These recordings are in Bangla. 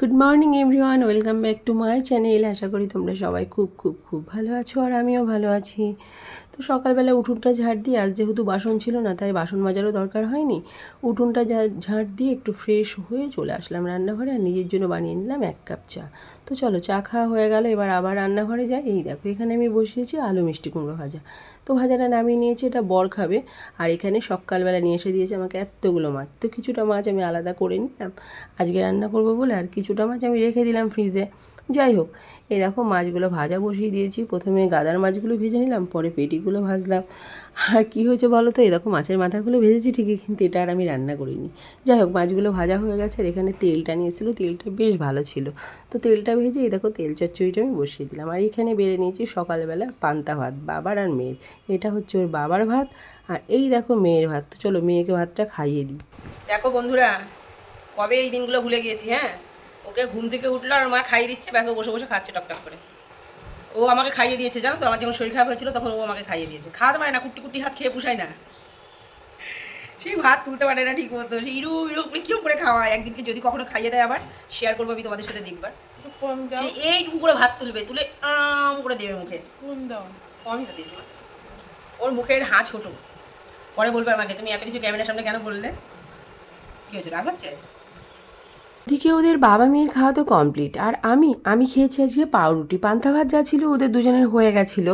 Good morning everyone welcome back to my channel আশা করি তোমরা সবাই খুব খুব খুব ভালো আছো আর আমিও ভালো আছি। তো সকালবেলা উঠোনটা ঝাড় দিয়ে, আজ যেহেতু বাসন ছিল না, তাই বাসন মাজারও দরকার হয়নি, উঠোনটা ঝাড় দিয়ে একটু ফ্রেশ হয়ে চলে আসলাম রান্নাঘরে আর নিজের জন্য বানিয়ে নিলাম এক কাপ চা। তো চলো, চা খাওয়া হয়ে গেল, এবার আবার রান্নাঘরে যাই। এই দেখো, এখানে আমি বসিয়েছি আলু মিষ্টি কুমড়ো ভাজা। তো ভাজাটা নামিয়ে নিয়েছি, এটা বর খাবে। আর এখানে সকালবেলা নিয়ে এসে দিয়েছে আমাকে এতগুলো মাছ। তো কিছুটা মাছ আমি আলাদা করে নিলাম। আজকে রান্না করব বলে আর কিছুটা মাছ আমি রেখে দিলাম ফ্রিজে। যাই হোক, এই দেখো মাছগুলো ভাজা বসিয়ে দিয়েছি। প্রথমে গাদার মাছগুলো ভেজে নিলাম, পরে পেটিগুলো ভাজলাম। আর কি হয়েছে বলো তো? এই দেখো মাছের মাথাগুলো ভেজেছি ঠিকই, কিন্তু এটা আর আমি রান্না করিনি। যাই হোক, মাছগুলো ভাজা হয়ে গেছে আর এখানে তেলটা নিয়েছিল, তেলটা বেশ ভালো ছিল। তো তেলটা ভেজে এই দেখো তেল চচ্চড়িটা আমি বসিয়ে দিলাম। আর এখানে বেড়ে নিয়েছি সকালবেলা পান্তা ভাত, বাবার আর মেয়ের। এটা হচ্ছে ওর বাবার ভাত আর এই দেখো মেয়ের ভাত। তো চলো মেয়েকে ভাতটা খাইয়ে দিই। দেখো বন্ধুরা, কবে এই দিনগুলো ভুলে গিয়েছি হ্যাঁ? ওকে ঘুম থেকে উঠল আর মা খাইয়ে দিচ্ছে ব্যাস ও বসে বসে খাচ্ছে টকটক করে। ও আমাকে খাইয়ে দিয়েছে জানো তো? আমার যখন শরীর খারাপ হয়েছিল তখন ও আমাকে খাইয়ে দিয়েছে। খাওয়াতে পারে না কুটি কুটি হাত খেয়ে পুষায় না। সেই ভাত তুলতে পারে না ঠিক মতো সেই ইরু ইরু করে কিরম করে খাওয়ায়? একদিনকে যদি কখনো খাইয়ে দেয় আবার শেয়ার করব আমি তোমাদের সাথে দেখবার। সে এইটুকু করে ভাত তুলবে তুলে আম করে দেবে মুখে। কমই তো দিয়েছি ওর মুখের হাঁ ছোট। পরে বলবে আমাকে তুমি এত কিছু ক্যামেরার সামনে কেন বললে? কি হচ্ছে রাগ হচ্ছে? এদিকে ওদের বাবা মেয়ের খাওয়া তো কমপ্লিট আর আমি আমি খেয়েছি আজকে পাউরুটি। পান্তা ভাত যা ছিল ওদের দুজনের হয়ে গেছিল।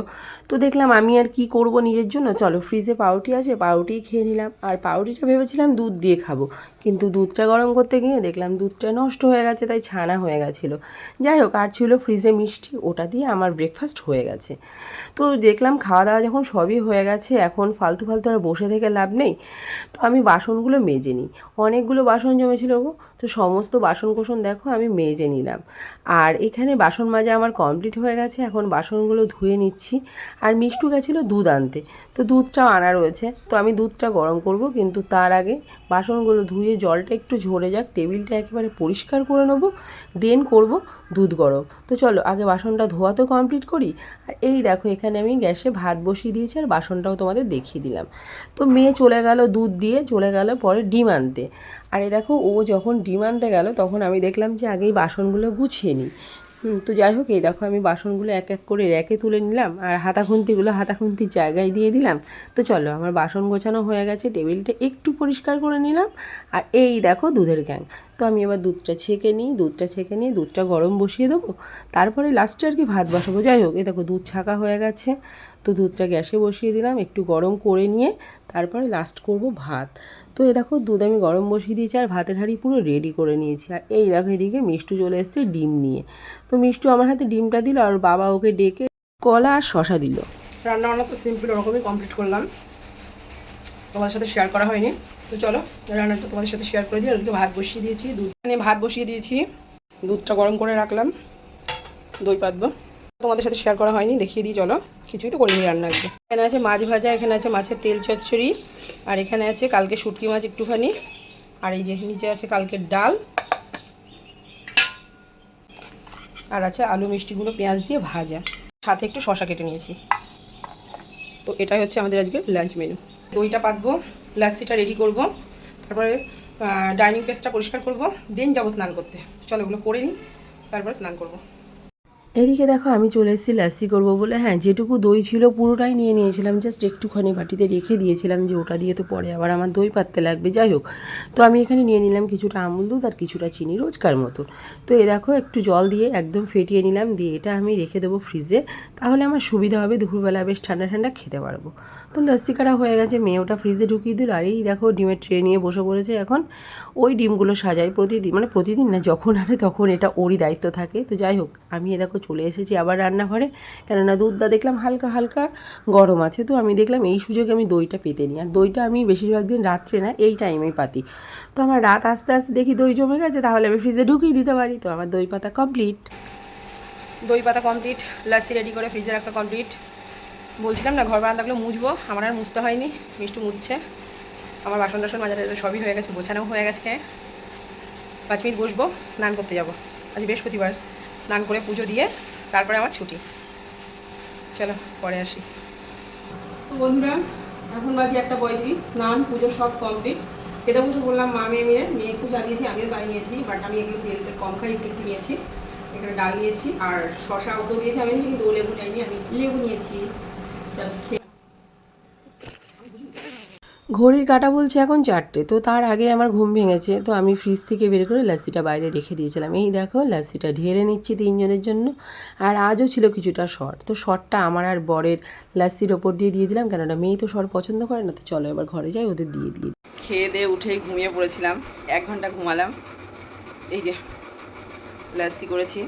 তো দেখলাম আমি আর কি করব নিজের জন্য? চলো ফ্রিজে পাউরুটি আছে পাউরুটি খেয়ে নিলাম। আর পাউরুটিটা ভেবেছিলাম দুধ দিয়ে খাব। কিন্তু দুধটা গরম করতে গিয়ে দেখলাম দুধটা নষ্ট হয়ে গেছে, তাই ছানা হয়ে গেছিল। যাই হোক, আর ছিল ফ্রিজে মিষ্টি, ওটা দিয়ে আমার ব্রেকফাস্ট হয়ে গেছে। তো দেখলাম খাওয়া দাওয়া যখন সবই হয়ে গেছে, এখন ফালতু ফালতু আর বসে থেকে লাভ নেই। তো আমি বাসনগুলো মেজে নিই। অনেকগুলো বাসন জমেছিল গো, তো সমস্ত বাসন কোসন দেখো আমি মেজে নিলাম। আর এখানে বাসন মাজা আমার কমপ্লিট হয়ে গেছে, এখন বাসনগুলো ধুয়ে নিচ্ছি। আর মিষ্টু গেছিল দুধ আনতে। তো দুধটাও আনা রয়েছে। তো আমি দুধটা গরম করব, কিন্তু তার আগে বাসনগুলো ধুয়ে জলটা একটু ঝরে যাক, টেবিলটা একেবারে পরিষ্কার করে নেব দেন করব দুধ গরম। তো চলো, আগে বাসনটা ধোয়া তো কমপ্লিট করি। আর এই দেখো, এখানে আমি গ্যাসে ভাত বসিয়ে দিয়েছি আর বাসনটাও তোমাদের দেখিয়ে দিলাম। তো মেয়ে চলে গেল দুধ দিয়ে, চলে গেল পরে ডিম আনতে। আর এ দেখো, ও যখন ডিম আনতে গেল, তখন আমি দেখলাম যে আগেই বাসনগুলো গুছিয়ে নিই। তো যাই হোক, এই দেখো আমি বাসনগুলো এক এক করে র্যাকে তুলে নিলাম আর হাতা খুন্তিগুলো হাতা খুন্তির জায়গায় দিয়ে দিলাম। তো চলো, আমার বাসন গোছানো হয়ে গেছে, টেবিলটা একটু পরিষ্কার করে নিলাম আর এই দেখো দুধের গ্যাং। তো আমি এবার দুধটা ছেঁকে নিই, দুধটা ছেঁকে নিয়ে দুধটা গরম বসিয়ে দেবো। তারপরে লাস্টে আর কি ভাত বসাবো। যাই হোক, এই দেখো দুধ ছাকা হয়ে গেছে। তো দুধটা গ্যাসে বসিয়ে দিলাম, একটু গরম করে নিয়ে তারপরে লাস্ট করব ভাত। তো এই দেখো দুধ আমি গরম বসিয়ে দিয়েছি আর ভাতের হাঁড়ি পুরো রেডি করে নিয়েছি। আর এই দেখো এদিকে মিষ্টু চলে এসেছে ডিম নিয়ে। তো মিষ্টু আমার হাতে ডিমটা দিল আর বাবা ওকে ডেকে কলা আর শশা দিল। রান্না বান্না তো সিম্পল ওরকমই কমপ্লিট করলাম। তোমাদের সাথে শেয়ার করা হয়নি। তো চলো, রান্নাটা তোমাদের সাথে শেয়ার করে দিই। আর ভাত বসিয়ে দিয়েছি, দুধ। নিয়ে ভাত বসিয়ে দিয়েছি। দুধটা গরম করে রাখলাম। দই পাতবো। তোমাদের সাথে শেয়ার করা হয়নি, দেখিয়ে দিই, চলো। কিছুই তো করিনি রান্না আজকে। এখানে আছে মাছ ভাজা, এখানে আছে মাছের তেল চচ্চড়ি, আর এখানে আছে কালকে শুটকি মাছ একটুখানি। আর এই যে নিচে আছে কালকের ডাল। আর আছে আলু মিষ্টিগুলো পেঁয়াজ দিয়ে ভাজা। সাথে একটু শশা কেটে নিয়েছি। তো এটাই হচ্ছে আমাদের আজকে লাঞ্চ মেনু দইটা পাতবো, লাচ্ছিটা রেডি করব, তারপরে ডাইনিং প্লেসটা পরিষ্কার করব দেন যাব স্নান করতে। চলো এগুলো করে নিই, তারপরে স্নান করব। এদিকে দেখো আমি চলে এসেছি লাসি করব বলে। হ্যাঁ যেটুকু দই ছিল পুরোটাই নিয়ে নিয়েছিলাম। জাস্ট একটুখানি বাটিতে রেখে দিয়েছিলাম যে ওটা দিয়ে তো পরে আবার আমার দই পাততে লাগবে। যাই হোক, তো আমি এখানে নিয়ে নিলাম কিছুটা আমুল দুধ আর কিছুটা চিনি রোজকার মতো। তো এ দেখো, একটু জল দিয়ে একদম ফেটিয়ে নিলাম। দিয়ে এটা আমি রেখে দেবো ফ্রিজে। তাহলে আমার সুবিধা হবে, দুপুরবেলা বেশ ঠান্ডা ঠান্ডা খেতে পারব। তো লস্যি কাটা হয়ে গেছে, মেয়ে ওটা ফ্রিজে ঢুকিয়ে দিল। আর এই দেখো, ডিমের ট্রে নিয়ে বসে পড়েছে এখন। ওই ডিমগুলো সাজাই প্রতিদিন মানে প্রতিদিন না, যখন আনে তখন এটা ওরই দায়িত্ব থাকে। তো যাই হোক, আমি এ দেখো চলে এসেছি আবার রান্নাঘরে। কেননা দুধটা দেখলাম হালকা হালকা গরম আছে। তো আমি দেখলাম এই সুযোগে আমি দইটা পেতে নিই আর দইটা আমি বেশিরভাগ দিন রাত্রে না, এই টাইমেই পাতি। তো আমার রাত আস্তে আস্তে দেখি দই জমে গেছে, তাহলে আমি ফ্রিজে ঢুকিয়ে দিতে পারি। তো আমার দই পাতা কমপ্লিট দই পাতা কমপ্লিট লাচ্ছি রেডি করে ফ্রিজে রাখা কমপ্লিট বলছিলাম না, ঘর বারান্দাগুলো মুছবো, আমার আর মুছতে হয়নি, মিষ্টু মুছছে। আমার বাসন টাসন মাজারে সবই হয়ে গেছে গোছানো হয়ে গেছে। পাঁচ মিনিট বসবো, স্নান করতে যাব। আজ বৃহস্পতিবার। স্নান করে পুজো দিয়ে তারপরে আমার ছুটি। চলো, পরে আসি। বন্ধুরা, এখন বাজি একটা পঁয়ত্রিশ, স্নান, পুজো সব কমপ্লিট খেতে পুজো বললাম মা, মেয়ে মেয়ে মেয়ে একটু আমিও দাঁড়িয়েছি বাট আমি এগুলো তেল তেল কম খাই, একটু একটু নিয়েছি। এখানে ডাল নিয়েছি, আর শশা ওকেও দিয়েছি আমি, কিন্তু লেবু নেয়নি আমি লেবু নিয়েছি। খেয়ে ঘড়ির কাটা বলছে এখন চারটে, তো তার আগে আমার ঘুম ভেঙেছে, তো আমি ফ্রিজ থেকে বের করে লাস্সিটা বাইরে রেখে দিয়েছিলাম। এই দেখো লাস্সিটা ঢেলে নিচ্ছি তিনজনের জন্য, আর আজও ছিল কিছুটা শর্ট। তো শর্টটা আমার আর বরের লাস্সির ওপর দিয়ে দিয়ে দিলাম, কেননা মেয়ে তো শর্ট পছন্দ করে না, তো চলো এবার ঘরে যাই, ওদের দিয়ে দিয়ে। খেয়ে দিয়ে উঠেই ঘুমিয়ে পড়েছিলাম, এক ঘণ্টা ঘুমালাম, এই যে লাসি করেছি,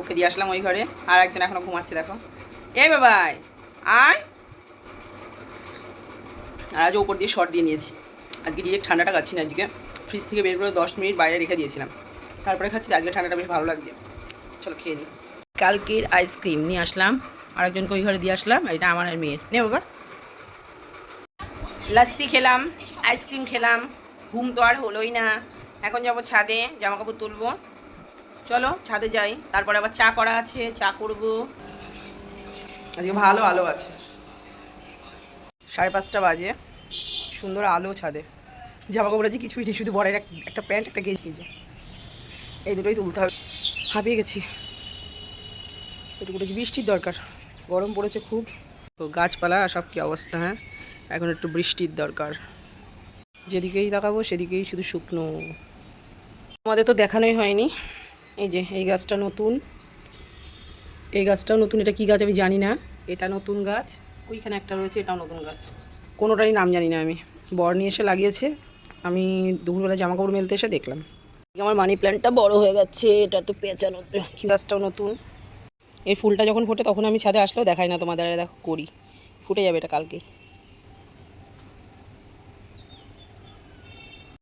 ওকে দিয়ে আসলাম ওই ঘরে, আর একজন এখনও ঘুমাচ্ছে, দেখো। এই বাবাই, আয়। আর আজ ওপর দিয়ে শর্ট দিয়ে নিয়েছি। আজকে ডিরেক্ট ঠান্ডাটা খাচ্ছি না আজকে। ফ্রিজ থেকে বের করে দশ মিনিট বাইরে রেখে দিয়েছিলাম। তারপরে খাচ্ছি আজকে ঠান্ডাটা বেশ ভালো লাগছে। চলো খেয়ে নিই। কালকের আইসক্রিম নিয়ে আসলাম। আরেকজনকে ওই ঘরে দিয়ে আসলাম এটা আমার আর মেয়ের। নে বাবা। লাস্সি খেলাম আইসক্রিম খেলাম। ঘুম তো আর হলোই না। এখন যাব ছাদে জামা কাপড় তুলবো। চলো ছাদে যাই। তারপরে আবার চা করা আছে চা করব। আজকে ভালো আলো আছে। সাড়ে পাঁচটা বাজে। সুন্দর আলো ছাদে। জামা কাপড় আছে, কিছুই নেই, শুধু এক- একটা প্যান্ট, একটা গেছি যে। এই দুটোই তুলতে হবে। হাঁপিয়ে গেছি। একটু করে বৃষ্টির দরকার। গরম পড়েছে খুব। তো গাছপালা সব কী অবস্থা হ্যাঁ? এখন একটু বৃষ্টির দরকার। যেদিকেই তাকাবো, সেদিকেই শুধু শুকনো। আমাদের তো দেখানোই হয়নি। এই যে, এই গাছটা নতুন। এই গাছটাও নতুন, এটা কি গাছ আমি জানি না। এটা নতুন গাছ। ওইখানে একটা রয়েছে, এটাও নতুন গাছ। কোনোটারই নাম জানি না আমি। বর নিয়ে এসে লাগিয়েছে। আমি দুপুরবেলা জামা কাপড় মেলতে এসে দেখলাম। আমার মানি প্ল্যান্টটা বড় হয়ে যাচ্ছে এটা তো পেঁচানো গাছটাও নতুন? এই ফুলটা যখন ফোটে, তখন আমি ছাদে আসলেও দেখাই না তোমাদের দেখো, করি। ফুটে যাবে এটা কালকে।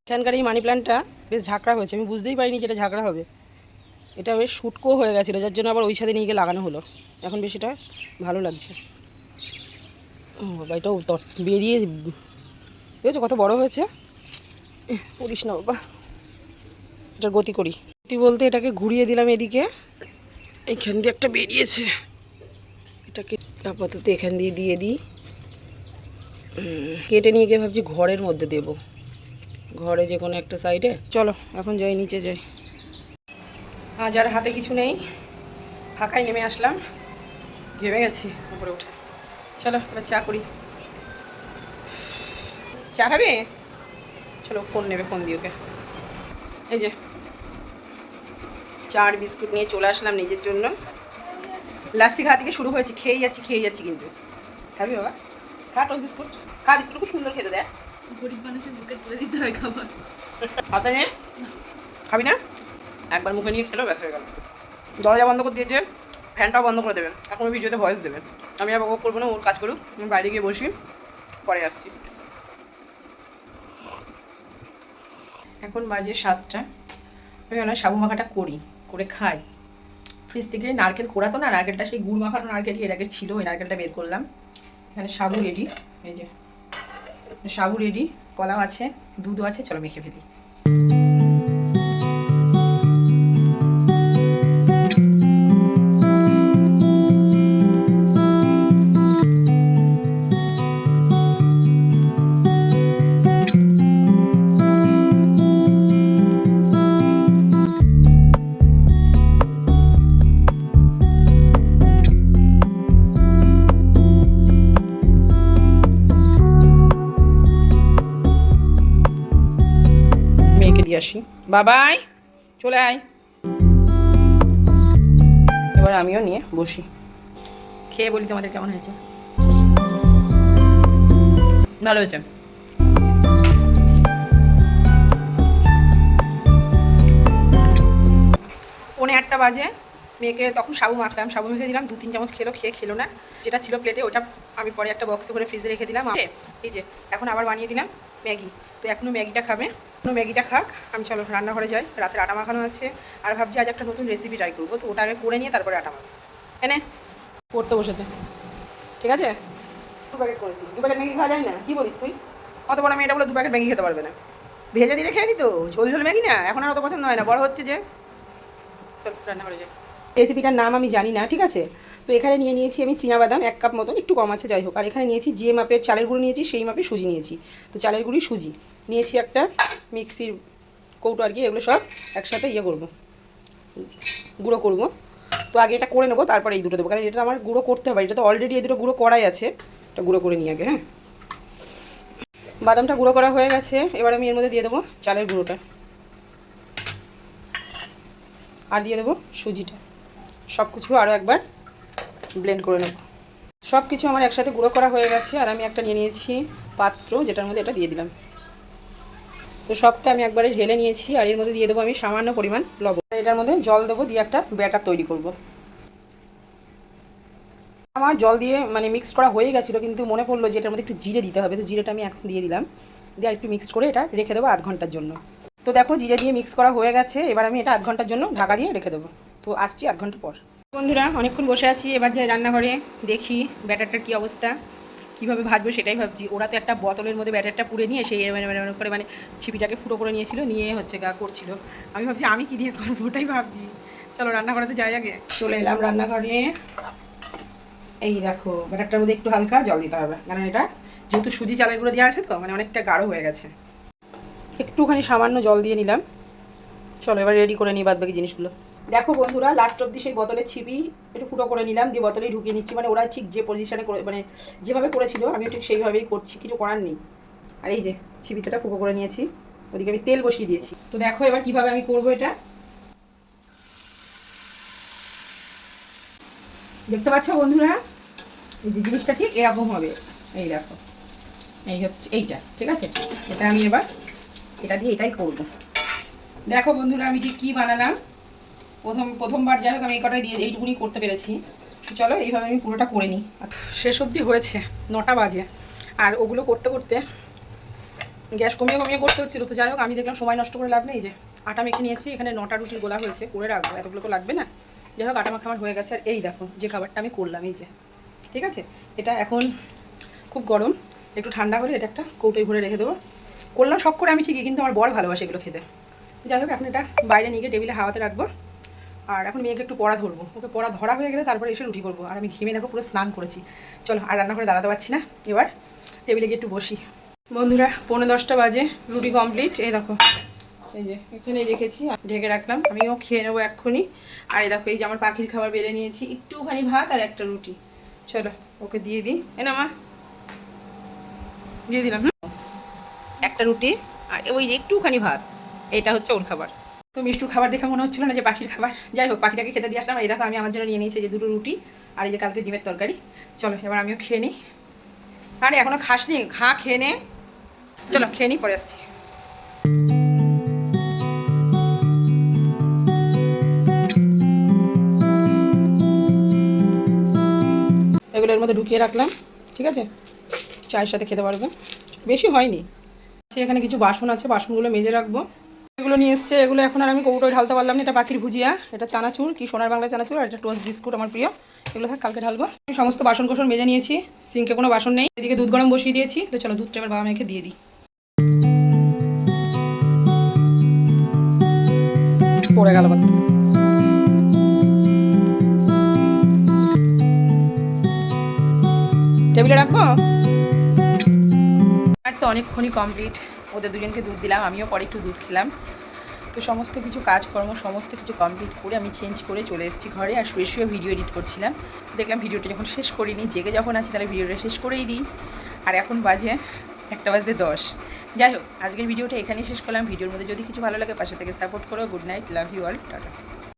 এখানকার এই মানি প্ল্যান্টটা বেশ ঝাঁকড়া হয়েছে। আমি বুঝতেই পারিনি যে এটা ঝাঁকড়া হবে। এটা বেশ শুটকো হয়ে গেছিল, যার জন্য আবার ওই ছাদে নিয়ে গিয়ে লাগানো হলো। এখন বেশ এটা ভালো লাগছে। বাবা, এটাও বেরিয়ে বুঝেছ কত বড় হয়েছে? পড়িস না বাবা। এটার গতি করি। গতি বলতে এটাকে ঘুরিয়ে দিলাম এদিকে। এখান দিয়ে একটা বেরিয়েছে। এটাকে আপাতত এখান দিয়ে দিয়ে দিই। কেটে নিয়ে গিয়ে ভাবছি ঘরের মধ্যে দেবো। ঘরে যে কোনো একটা সাইডে। চলো, এখন যাই, নিচে যাই। আজ আর হাতে কিছু নেই, ফাঁকায় নেমে আসলাম। ঘেমে গেছি, উপরে উঠে। চলো এবার চা করি। চা খাবে? চলো ফোন নেবে ফোন দিয়ে ওকে। এই যে চার বিস্কুট নিয়ে চলে আসলাম নিজের জন্য। লাস্সি খাওয়া থেকে শুরু হয়েছে খেয়ে যাচ্ছি খেয়ে যাচ্ছি কিন্তু। খাবি বাবা? খা টোস্ট বিস্কুট। খা বিস্কুট খুব সুন্দর খেতে দেয় গরিব মানুষের বুকে তুলে দিতে হয় খাবার। হাতে নে খাবি না? একবার মুখে নিয়ে খেলো ব্যাস হয়ে গেল। দরজা বন্ধ করে দিয়েছে ফ্যানটাও বন্ধ করে দেবেন এখন ভিডিওতে ভয়েস দেবেন আমি আর বক করব না, ওর কাজ করুক। আমি বাইরে গিয়ে বসি, পরে আসছি। এখন বাজে সাতটা। আমি ওনার সাবু মাখাটা করি, করে খাই। ফ্রিজ থেকে নারকেল কোড়া তো না, নারকেলটা সেই গুড় মাখানো নারকেলই এর আগে ছিল, ওই নারকেলটা বের করলাম। এখানে সাবু রেডি এই যে। সাবু রেডি কলাও আছে, দুধও আছে, চলো মেখে ফেলি। বাবাই চলে আয়। এবার আমিও নিয়ে বসি। খেয়ে বলি তোমাদের কেমন হয়েছে। ভালো হয়েছে। পৌনে আটটা বাজে। মেয়েকে তখন সাবু মাখলাম। সাবু মেখে দিলাম দু তিন চামচ খেলো খেয়ে খেলো না। যেটা ছিল প্লেটে ওটা আমি পরে একটা বক্সে করে ফ্রিজে রেখে দিলাম। এই যে এখন আবার বানিয়ে দিলাম। ম্যাগি। তো এখনও ম্যাগিটা খাবে। এখনও ম্যাগিটা খাক। আমি চলো রান্নাঘরে যাই। রাতের আটা মাখানো আছে। আর ভাবছি আজ একটা নতুন রেসিপি ট্রাই করব। তো ওটা আগে করে নিয়ে তারপরে আটা মাখবো। এনে পড়তে বসেছে। ঠিক আছে? দু প্যাকেট করেছি। দু প্যাকেট ম্যাগি খাওয়া যায় না? কি বলিস তুই? অত বড় মেয়েটা বলে দু প্যাকেট ম্যাগি খেতে পারবে না। ভেজে দিলে খেয়ে নি তো? ঝোল ঝোল ম্যাগি না? এখন আর অত পছন্দ হয় না। বড় হচ্ছে যে। চল রান্নাঘরে যাই। রেসিপিটার নাম আমি জানি না, ঠিক আছে? তো এখানে নিয়ে নিয়েছি আমি বাদাম এক কাপ মতন, একটু কম আছে, যাই হোক। আর এখানে নিয়েছি যে মাপের চালের গুঁড়ো নিয়েছি, সেই মাপে সুজি নিয়েছি। তো চালের গুঁড়ি, সুজি। নিয়েছি একটা মিক্সির কৌটো আর কি, এগুলো সব একসাথে ইয়ে করব। গুঁড়ো করব। তো আগে এটা করে নেব, তারপরে এই দুটো দেবো। কারণ এটা আমার গুঁড়ো করতে হবে, এটা তো অলরেডি এই দুটো গুঁড়ো করাই আছে। এটা গুঁড়ো করে নিই আগে হ্যাঁ? বাদামটা গুঁড়ো করা হয়ে গেছে, এবার আমি এর মধ্যে দিয়ে দেবো চালের গুঁড়োটা। আর দিয়ে দেবো সুজিটা। সব কিছু আরও একবার ব্লেন্ড করে নেব। সব কিছু আমার একসাথে গুঁড়ো করা হয়ে গেছে আর আমি একটা নিয়ে নিয়েছি পাত্র, যেটার মধ্যে এটা দিয়ে দিলাম। তো সবটা আমি একবারে ঢেলে নিয়েছি আর এর মধ্যে দিয়ে দেবো আমি সামান্য পরিমাণ লবণ। এটার মধ্যে জল দেবো, দিয়ে একটা ব্যাটার তৈরি করব। আমার জল দিয়ে মানে মিক্স করা হয়ে গেছিল, কিন্তু মনে পড়ল যে এটার মধ্যে একটু জিরে দিতে হবে। তো জিরেটা আমি এখন দিয়ে দিলাম। দিয়ে একটু মিক্স করে এটা রেখে দেবো আধ ঘণ্টার জন্য। তো দেখো জিরে দিয়ে মিক্স করা হয়ে গেছে, এবার আমি এটা আধ ঘণ্টার জন্য ঢাকা দিয়ে রেখে দেবো। তো আসছি আধ ঘণ্টা পর। বন্ধুরা, অনেকক্ষণ বসে আছি, এবার যাই রান্নাঘরে, দেখি ব্যাটারটার কী অবস্থা, কীভাবে ভাজবো সেটাই ভাবছি। ওরা তো একটা বোতলের মধ্যে ব্যাটারটা পুড়ে নিয়ে সেই মানে করে মানে ছিপিটাকে ফুটো করে নিয়েছিল, নিয়ে হচ্ছে গা করছিল। আমি ভাবছি, আমি কী দিয়ে করব ওটাই ভাবছি। চলো রান্নাঘরে তো যাই আগে। চলে এলাম রান্নাঘরে। এই দেখো, ব্যাটারটার মধ্যে একটু হালকা জল দিতে হবে, কারণ এটা যেহেতু সুজি চালের গুঁড়ো দেওয়া আছে তো মানে অনেকটা গাঢ় হয়ে গেছে। একটুখানি সামান্য জল দিয়ে নিলাম। চলো, এবার রেডি করে নিই বাদ বাকি জিনিসগুলো। দেখো বন্ধুরা লাস্ট অব্দি সেই বোতলের ছিপি একটু ফুটো করে নিলাম, দিয়ে বোতলেই ঢুকিয়ে নিচ্ছি। মানে ওরা ঠিক যে পজিশনে মানে যেভাবে করেছিল, আমিও ঠিক সেইভাবেই করছি, কিছু করার নেই। আর এই যে ছিপিটা ফুটো করে নিয়েছি, ওদিকে আমি তেল বসিয়ে দিয়েছি। তো দেখো এবার কীভাবে আমি করব এটা। দেখতে পাচ্ছ বন্ধুরা? এই যে জিনিসটা ঠিক এরকম হবে। এই দেখো, এই হচ্ছে এইটা, ঠিক আছে? এটা আমি এবার, এটা দিয়ে এটাই করব। দেখো বন্ধুরা, আমি ঠিক কী বানালাম? প্রথম প্রথমবার যাই হোক, আমি এই কটাই দিয়ে এইটুকুনি করতে পেরেছি। চলো, এইভাবে আমি পুরোটা করে নিই। শেষ অবধি হয়েছে, নটা বাজে। আর ওগুলো করতে করতে গ্যাস কমিয়ে কমিয়ে করতে হচ্ছিল। তো যাই হোক, আমি দেখলাম সময় নষ্ট করে লাভ নেই যে আটা মেখে নিয়েছি, এখানে নটা রুটির গোলা হয়েছে, করে রাখব, এতগুলো তো লাগবে না। যাই হোক, আটা মাখা আমার হয়ে গেছে। আর এই দেখো, যে খাবারটা আমি করলাম, এই যে, ঠিক আছে? এটা এখন খুব গরম, একটু ঠান্ডা হলে এটা একটা কৌটোয় ভরে রেখে দেবো। করলাম শখ করে আমি ঠিকই, কিন্তু আমার বর ভালোবাসে এগুলো খেতে। যাই হোক, এখন এটা বাইরে নিয়ে গিয়ে টেবিলে হাওয়াতে রাখব। আর এখন মেয়েকে একটু পড়া ধরবো। ওকে পড়া ধরা হয়ে গেলে তারপরে এসে রুটি করব। আর আমি ঘেমে দেখো পুরো স্নান করেছি। চলো, আর রান্না করে দাঁড়াতে পারছি না। এবার টেবিলে গিয়ে একটু বসি। বন্ধুরা, পৌনে দশটা বাজে, রুটি কমপ্লিট এই দেখো, এই যে এখানে রেখেছি ঢেকে রাখলাম। আমিও খেয়ে নেব এক্ষুনি। আর এই দেখো, এই যে আমার পাখির খাবার বেড়ে নিয়েছি। একটুখানি ভাত আর একটা রুটি। চলো, ওকে দিয়ে দিই। না, মা। দিয়ে দিলাম হুম একটা রুটি আর ওই যে একটুখানি ভাত। এটা হচ্ছে ওর খাবার। তো মিষ্টুর খাবার দেখে মনে হচ্ছিল না যে পাখির খাবার। যাই হোক, পাখিটাকে খেতে দিয়ে আসলাম। এই দেখো, আমি আমার জন্য নিয়ে নিয়েছি যে দুটো রুটি আর এই যে কালকে ডিমের তরকারি। চলো, এবার আমিও খেয়ে নিই। আরে এখনও খাসনি? খা, খেয়ে নে। চলো, খেয়ে নিই, পরে আসছি। এগুলো এর মধ্যে ঢুকিয়ে রাখলাম, ঠিক আছে? চায়ের সাথে খেতে পারবে। বেশি হয়নি। এখানে কিছু বাসন আছে, বাসনগুলো মেজে রাখব। এগুলো নিয়ে এসছে, এগুলো এখন আর আমি কৌটোয় ঢালতে পারলাম না, এটা পাখির ভুজিয়া, এটা চানাচুর, কি সোনার বাংলা চানাচুর, আর এটা টোস্ট বিস্কুট আমার প্রিয়, এগুলো থাক, কালকে ঢালবো। আমি সমস্ত বাসন কোসন মেজে নিয়েছি, সিঙ্কে কোনো বাসন নেই, এদিকে দুধ গরম বসিয়ে দিয়েছি, তো চলো দুধটা এবার বাবা মেয়েকে দিয়ে দিই। পড়ে গেল টেবিলে রাখব? আর তো অনেকক্ষণই কমপ্লিট ওদের দুজনকে দুধ দিলাম, আমিও পরে একটু দুধ খেলাম। তো সমস্ত কিছু কাজকর্ম, সমস্ত কিছু কমপ্লিট করে আমি চেঞ্জ করে চলে এসেছি ঘরে আর শুয়ে শুয়ে ভিডিও এডিট করছিলাম। তো দেখলাম ভিডিওটা যখন শেষ করিনি, জেগে যখন আছি তাহলে ভিডিওটা শেষ করেই দিই। আর এখন বাজে একটা বাজতে দশ। যাই হোক, আজকের ভিডিওটা এখানেই শেষ করলাম। ভিডিওর মধ্যে যদি কিছু ভালো লাগে পাশে থেকে সাপোর্ট করো। Good night love you all tata.